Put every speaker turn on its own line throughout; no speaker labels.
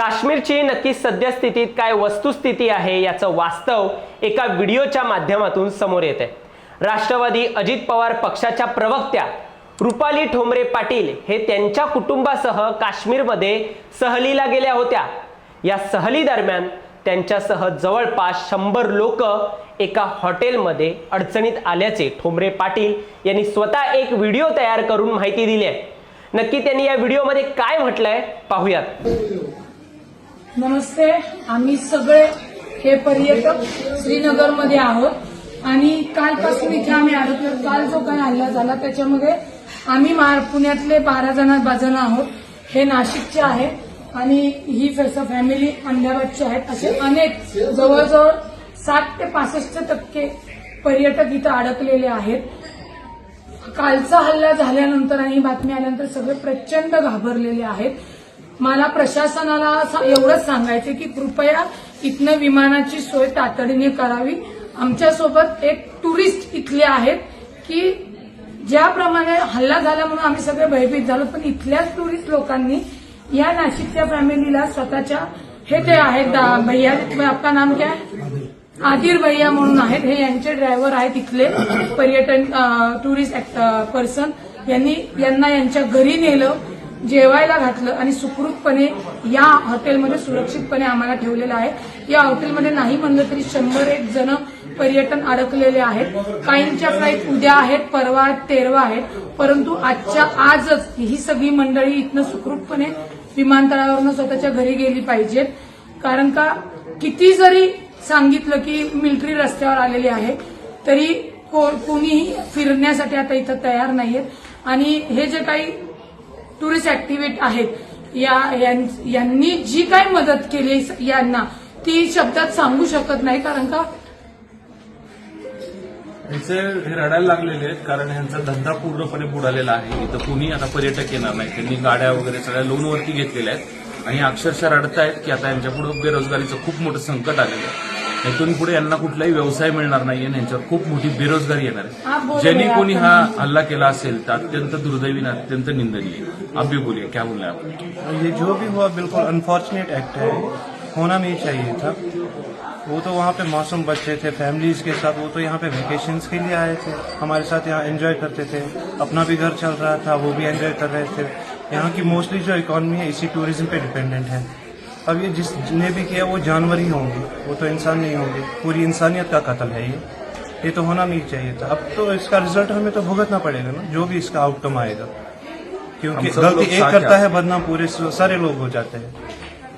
काश्मीरची नक्की सद्यस्थितीत काय वस्तुस्थिती आहे याचं वास्तव एका व्हिडिओच्या माध्यमातून समोर येत आहे राष्ट्रवादी अजित पवार पक्षाच्या प्रवक्त्या रुपाली ठोंबरे पाटील हे त्यांच्या कुटुंबासह काश्मीरमध्ये सहलीला गेल्या होत्या. या सहली दरम्यान त्यांच्यासह जवळपास शंभर लोक एका हॉटेलमध्ये अडचणीत आल्याचे ठोंबरे पाटील यांनी स्वतः एक व्हिडिओ तयार करून माहिती दिली आहे. नक्की त्यांनी या व्हिडिओमध्ये काय म्हटलंय पाहूयात.
नमस्ते आम्ही सगळे हे पर्यटक श्रीनगरमध्ये आहोत. आणि कालपासून इथे आम्ही अडकलो काल जो काही हल्ला झाला त्याच्यामध्ये आम्ही मा- पुण्यातले बारा जण जण आहोत. हे नाशिकचे आहे. आणि ही फॅस- फॅमिली अहमदाबादची आहेत. असे अनेक जवळजवळ साठ ते पासष्ट टक्के पर्यटक इथं अडकलेले आहेत. कालचा हल्ला झाल्यानंतर आणि ही बातमी आल्यानंतर सगळे प्रचंड घाबरलेले आहेत. मला प्रशासनाला एवढंच सांगायचं की कृपया इथनं विमानाची सोय तातडीने करावी. आमच्यासोबत एक टुरिस्ट इथले आहेत की ज्याप्रमाणे हल्ला झाला म्हणून आम्ही सगळे भयभीत झालो पण इथल्याच टुरिस्ट लोकांनी या नाशिकच्या फॅमिलीला स्वतःच्या हे ते आहेत दा- भैया आपका नाम क्या आदिर भैया म्हणून आहेत. हे यांचे ड्रायव्हर आहेत इथले पर्यटन टुरिस्ट पर्सन. यांनी यांना यांच्या घरी नेलं. जेवायला घातलं आणि सुखरूपपणे या हॉटेलमध्ये सुरक्षितपणे आम्हाला ठेवलेलं आहे. या हॉटेलमध्ये नाही म्हणलं तरी शंभर एक जण पर्यटन अडकलेले आहेत. काहींच्या फ्लाईट उद्या आहेत परवा आहेत तेरवा आहेत. परंतु आजच्या आजच ही सगळी मंडळी इथनं सुखरूपपणे विमानतळावरनं स्वतःच्या घरी गेली पाहिजेत. कारण का किती जरी सांगितलं की मिलिटरी रस्त्यावर आलेली आहे तरी कोणीही फिरण्यासाठी आता इथं तयार नाहीयेत. आणि हे जे काही टुरिस्ट ऍक्टिव्हेट आहेत. या यांनी जी काय मदत केली यांना ती शब्दात सांगू शकत नाही कारण का?
यांचे हे रडायला लागलेले आहेत कारण यांचा धंदा पूर्णपणे बुडालेला आहे. इथं कुणी आता पर्यटक येणार नाही. त्यांनी गाड्या वगैरे सगळ्या लोनवरती घेतलेल्या आहेत. आणि अक्षरशः रडतायत की आता यांच्यापुढे बेरोजगारीचं खूप मोठं संकट आलेलं आहे. इथून पुढे यांना कुठलाही व्यवसाय मिळणार नाही आणि यांच्यावर खूप मोठी बेरोजगारी येणार आहे.
बोलो
ज्यांनी कोणी हा हल्ला केला असेल तर अत्यंत दुर्दैवी आणि अत्यंत निंदनीय. आप भी बोलिए क्या बोलना है आप
ये जो भी हुआ बिल्कुल अनफॉर्चुनेट एक्ट है। होना नहीं चाहिए था। वो तो वहाँ पे मौसम बच्चे थे फैमिलीज़ के साथ वो तो यहाँ पे वेकेशंस के लिए आए थे। हमारे साथ यहाँ एंजॉय करते थे। अपना भी घर चल रहा था वो भी एंजॉय कर रहे थे। यहाँ की मोस्टली जो इकोनॉमी है इसी टूरिज़्म पे डिपेंडेंट है। अब ये जिसने भी किया वो जानवर ही होंगे। वो तो इंसान नहीं होंगे। पूरी इंसानियत का कत्ल है ये। ये तो होना नहीं चाहिए था। अब तो इसका रिजल्ट हमें तो भुगतना पड़ेगा ना जो भी इसका आउटकम आएगा। क्योंकि गलती एक करता
हैं।
बदनाम पूरे सारे लोग हो जाते हैं।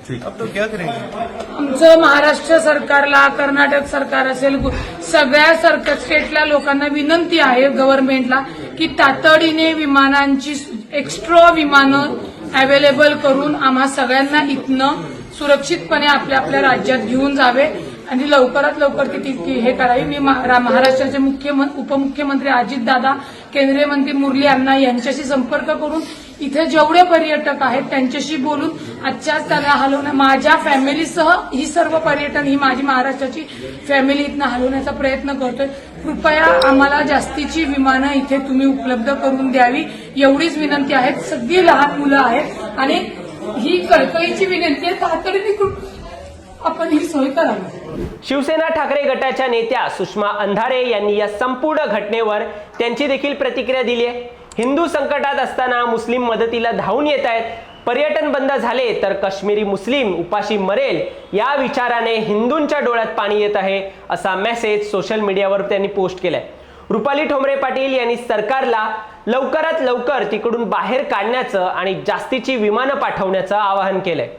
ठीक।
अब तो क्या करेंगे?
आमचं महाराष्ट्र सरकारला कर्नाटक सरकार असेल सगळ्या सरकार स्टेटला लोकांना विनंती आहे गव्हर्नमेंटला की तातडीने विमानांची एक्स्ट्रा विमानं अवेलेबल करून आम्हा सगळ्यांना इथनं सुरक्षितपणे आपल्या आपल्या राज्यात घेऊन जावे आणि लवकरात लवकर ती हे करावी. मी रा- महाराष्ट्राचे मुख्य उपमुख्यमंत्री अजितदादा केंद्रीय मंत्री मुरली अण्णा यांच्याशी संपर्क करून इथे जेवढे पर्यटक आहेत त्यांच्याशी बोलून आजच्याच त्याला हलवण्या माझ्या फॅमिलीसह ही सर्व पर्यटन ही माझी महाराष्ट्राची फॅमिली इथनं हलवण्याचा प्रयत्न करतोय. कृपया आम्हाला जास्तीची विमानं इथे तुम्ही उपलब्ध करून द्यावी. एवढीच विनंती आहे सगळी लहान मुलं आहेत आणि ही कळकळीची विनंती आहे तातडीने आपण ही सोय करावी.
शिवसेना ठाकरे गटाच्या नेत्या सुषमा अंधारे यांनी या संपूर्ण घटनेवर त्यांची देखील प्रतिक्रिया दिली आहे. हिंदू संकटात असताना मुस्लिम मदतीला धावून येत आहेत. पर्यटन बंद झाले तर काश्मीरी मुस्लिम उपाशी मरेल या विचाराने हिंदूंच्या डोळ्यात पाणी येत आहे असा मेसेज सोशल मीडियावर त्यांनी पोस्ट केलाय. रुपाली ठोंबरे पाटील यांनी सरकारला लवकरात लवकर तिकडून बाहेर काढण्याचं आणि जास्तीची विमानं पाठवण्याचं आवाहन केलंय.